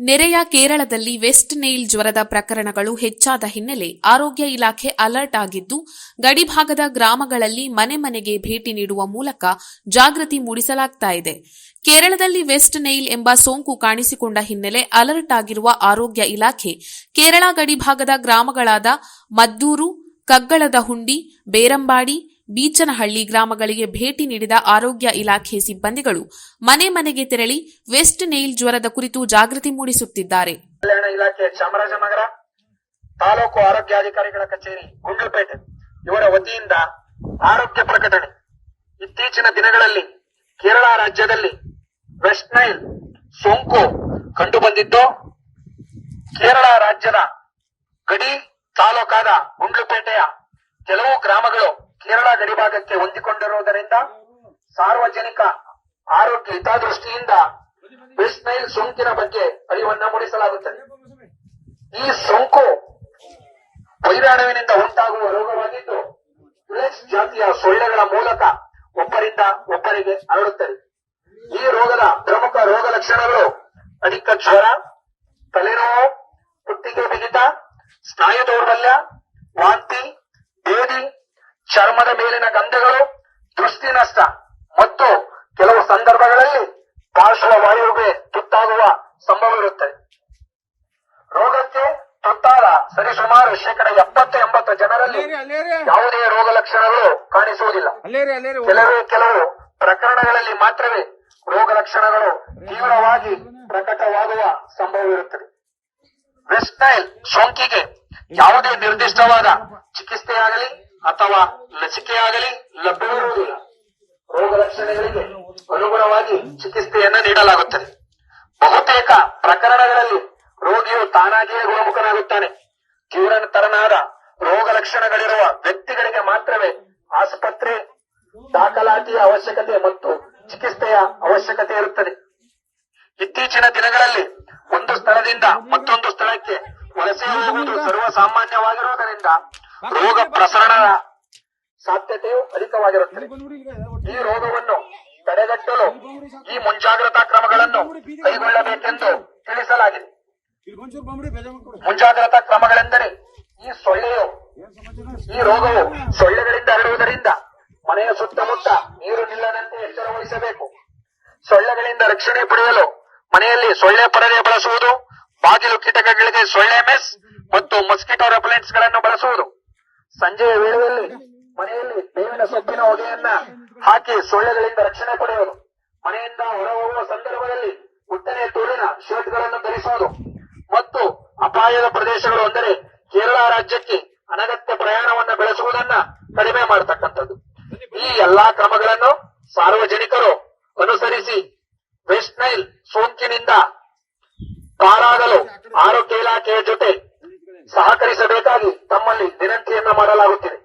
ನೆರೆಯ ಕೇರಳದಲ್ಲಿ West Nile ಜ್ವರದ ಪ್ರಕರಣಗಳು ಹೆಚ್ಚಾದ ಹಿನ್ನೆಲೆ ಆರೋಗ್ಯ ಇಲಾಖೆ ಅಲರ್ಟ್ ಆಗಿದ್ದು, ಗಡಿಭಾಗದ ಗ್ರಾಮಗಳಲ್ಲಿ ಮನೆ ಮನೆಗೆ ಭೇಟಿ ನೀಡುವ ಮೂಲಕ ಜಾಗೃತಿ ಮೂಡಿಸಲಾಗ್ತಾ ಇದೆ. ಕೇರಳದಲ್ಲಿ ವೆಸ್ಟ್ ನೈಲ್ ಎಂಬ ಸೋಂಕು ಕಾಣಿಸಿಕೊಂಡ ಹಿನ್ನೆಲೆ ಅಲರ್ಟ್ ಆಗಿರುವ ಆರೋಗ್ಯ ಇಲಾಖೆ, ಕೇರಳ ಗಡಿಭಾಗದ ಗ್ರಾಮಗಳಾದ ಮದ್ದೂರು, ಕಗ್ಗಳದ ಹುಂಡಿ, ಬೇರಂಬಾಡಿ ಬೀಚನಹಳ್ಳಿ ಗ್ರಾಮಗಳಿಗೆ ಭೇಟಿ ನೀಡಿದ ಆರೋಗ್ಯ ಇಲಾಖೆ ಸಿಬ್ಬಂದಿಗಳು ಮನೆ ಮನೆಗೆ ತೆರಳಿ ವೆಸ್ಟ್ ನೈಲ್ ಜ್ವರದ ಕುರಿತು ಜಾಗೃತಿ ಮೂಡಿಸುತ್ತಿದ್ದಾರೆ. ಕಲ್ಯಾಣ ಇಲಾಖೆ ಚಾಮರಾಜನಗರ ತಾಲೂಕು ಆರೋಗ್ಯಾಧಿಕಾರಿಗಳ ಕಚೇರಿ, ಗುಂಡ್ಲುಪೇಟೆ. ಇವರ ವತಿಯಿಂದ ಆರೋಗ್ಯ ಪ್ರಕಟಣೆ. ಇತ್ತೀಚಿನ ದಿನಗಳಲ್ಲಿ ಕೇರಳ ರಾಜ್ಯದಲ್ಲಿ ವೆಸ್ಟ್ ನೈಲ್ ಸೋಂಕು ಕಂಡುಬಂದಿದ್ದು, ಕೇರಳ ರಾಜ್ಯದ ಗಡಿ ತಾಲೂಕಾದ ಗುಂಡ್ಲುಪೇಟೆಯ ಕೆಲವು ಗ್ರಾಮಗಳು ಗಡಿಭಾಗಕ್ಕೆ ಹೊಂದಿಕೊಂಡಿರುವುದರಿಂದ ಸಾರ್ವಜನಿಕ ಆರೋಗ್ಯ ಹಿತದೃಷ್ಟಿಯಿಂದ ವೆಸ್ಟ್ ನೈಲ್ ಸೋಂಕಿನ ಬಗ್ಗೆ ಅರಿವನ್ನ ಮೂಡಿಸಲಾಗುತ್ತದೆ. ಈ ಸೋಂಕು ವೈರಾಣುವಿನಿಂದ ಉಂಟಾಗುವ ರೋಗವಾಗಿದ್ದು ವಿಲೆಕ್ಸ್ ಜಾತಿಯ ಸೊಳ್ಳೆಗಳ ಮೂಲಕ ಒಬ್ಬರಿಂದ ಒಬ್ಬರಿಗೆ ಹರಡುತ್ತದೆ. ಈ ರೋಗದ ಪ್ರಮುಖ ರೋಗ ಲಕ್ಷಣಗಳು ಅಧಿಕ ಜ್ವರ, ತಲೆನೋವು, ಕುತ್ತಿಗೆ ಬಿಗಿತ, ಸ್ನಾಯು ದೌರ್ಬಲ್ಯ, ವಾಂತಿ, ಬೇದಿ ಚರ್ಮದ ಮೇಲಿನ ಗಂಧಗಳು ದೃಷ್ಟಿ ನಷ್ಟ ಮತ್ತು ಕೆಲವು ಸಂದರ್ಭಗಳಲ್ಲಿ ಪಾರ್ಶ್ವವಾಯುವಿಗೆ ತುತ್ತಾಗುವ ಸಂಭವವಿರುತ್ತದೆ. ರೋಗಕ್ಕೆ ತುತ್ತಾದ ಸರಿಸುಮಾರು ಶೇಕಡ ಎಪ್ಪತ್ತು ಎಂಬತ್ತು ಜನರಲ್ಲಿ ಯಾವುದೇ ರೋಗ ಲಕ್ಷಣಗಳು ಕಾಣಿಸುವುದಿಲ್ಲ. ಕೆಲವೇ ಕೆಲವು ಪ್ರಕರಣಗಳಲ್ಲಿ ಮಾತ್ರವೇ ರೋಗ ಲಕ್ಷಣಗಳು ತೀವ್ರವಾಗಿ ಪ್ರಕಟವಾಗುವ ಸಂಭವವಿರುತ್ತದೆ. ವೆಸ್ಟ್ ನೈಲ್ ಸೋಂಕಿಗೆ ಯಾವುದೇ ನಿರ್ದಿಷ್ಟವಾದ ಚಿಕಿತ್ಸೆಯಾಗಲಿ ಅಥವಾ ಲಸಿಕೆಯಾಗಲಿ ಲಭ್ಯವಿರುವುದಿಲ್ಲ ರೋಗ ಲಕ್ಷಣಗಳಿಗೆ ಅನುಗುಣವಾಗಿ ಚಿಕಿತ್ಸೆಯನ್ನ ನೀಡಲಾಗುತ್ತದೆ. ಬಹುತೇಕ ಪ್ರಕರಣಗಳಲ್ಲಿ ರೋಗಿಯು ತಾನಾಗಿಯೇ ಗುಣಮುಖನಾಗುತ್ತಾನೆ. ತೀವ್ರತರನಾದ ರೋಗ ಲಕ್ಷಣಗಳಿರುವ ವ್ಯಕ್ತಿಗಳಿಗೆ ಮಾತ್ರವೇ ಆಸ್ಪತ್ರೆ ದಾಖಲಾತಿಯ ಅವಶ್ಯಕತೆ ಮತ್ತು ಚಿಕಿತ್ಸೆಯ ಅವಶ್ಯಕತೆ ಇರುತ್ತದೆ. ಇತ್ತೀಚಿನ ದಿನಗಳಲ್ಲಿ ಒಂದು ಸ್ಥಳದಿಂದ ಮತ್ತೊಂದು ಸ್ಥಳಕ್ಕೆ ವಲಸೆ ಹೋಗುವುದು ಸರ್ವಸಾಮಾನ್ಯವಾಗಿರುವುದರಿಂದ ರೋಗ ಪ್ರಸರಣದ ಸಾಧ್ಯತೆಯು ಅಧಿಕವಾಗಿರುತ್ತದೆ. ಈ ರೋಗವನ್ನು ತಡೆಗಟ್ಟಲು ಈ ಮುಂಜಾಗ್ರತಾ ಕ್ರಮಗಳನ್ನು ಕೈಗೊಳ್ಳಬೇಕೆಂದು ತಿಳಿಸಲಾಗಿದೆ. ಮುಂಜಾಗ್ರತಾ ಕ್ರಮಗಳೆಂದರೆ ಈ ಸೊಳ್ಳೆಯು ಈ ರೋಗವು ಸೊಳ್ಳೆಗಳಿಂದ ಹರಡುವುದರಿಂದ ಮನೆಯ ಸುತ್ತಮುತ್ತ ನೀರು ನಿಲ್ಲದಂತೆ ಎಚ್ಚರ ವಹಿಸಬೇಕು ಸೊಳ್ಳೆಗಳಿಂದ ರಕ್ಷಣೆ ಪಡೆಯಲು ಮನೆಯಲ್ಲಿ ಸೊಳ್ಳೆ ಪರದೆ ಬಳಸುವುದು ಬಾಗಿಲು ಕಿಟಕಗಳಿಗೆ ಸೊಳ್ಳೆ ಮೆಸ್ ಮತ್ತು ಮಸ್ಕಿಟೋ ರೆಪಲೆಂಟ್ಸ್ಗಳನ್ನು ಬಳಸುವುದು. ಸಂಜೆಯ ವೇಳೆಯಲ್ಲಿ ಮನೆಯಲ್ಲಿ ಬೇವಿನ ಸೊಪ್ಪಿನ ಹೊಗೆಯನ್ನ ಹಾಕಿ ಸೊಳ್ಳೆಗಳಿಂದ ರಕ್ಷಣೆ ಪಡೆಯುವುದು ಮನೆಯಿಂದ ಹೊರಹೋಗುವ ಸಂದರ್ಭದಲ್ಲಿ ಉದ್ದನೆಯ ತೋಳಿನ ಶರ್ಟ್ಗಳನ್ನು ಧರಿಸುವುದು. ಮತ್ತು ಅಪಾಯದ ಪ್ರದೇಶಗಳು ಅಂದರೆ ಕೇರಳ ರಾಜ್ಯಕ್ಕೆ ಅನಗತ್ಯ ಪ್ರಯಾಣವನ್ನು ಬೆಳೆಸುವುದನ್ನ ಕಡಿಮೆ ಮಾಡತಕ್ಕಂಥದ್ದು. ಈ ಎಲ್ಲಾ ಕ್ರಮಗಳನ್ನು ಸಾರ್ವಜನಿಕರು ಅನುಸರಿಸಿ ವೆಸ್ಟ್ ನೈಲ್ ಸೋಂಕಿನಿಂದ ಪಾರಾಗಲು ಆರೋಗ್ಯ ಇಲಾಖೆಯ ಜೊತೆ ಸಹಕರಿಸಬೇಕಾಗಿ ತಮ್ಮಲ್ಲಿ ವಿನಂತಿಯನ್ನ ಮಾಡಲಾಗುತ್ತಿದೆ.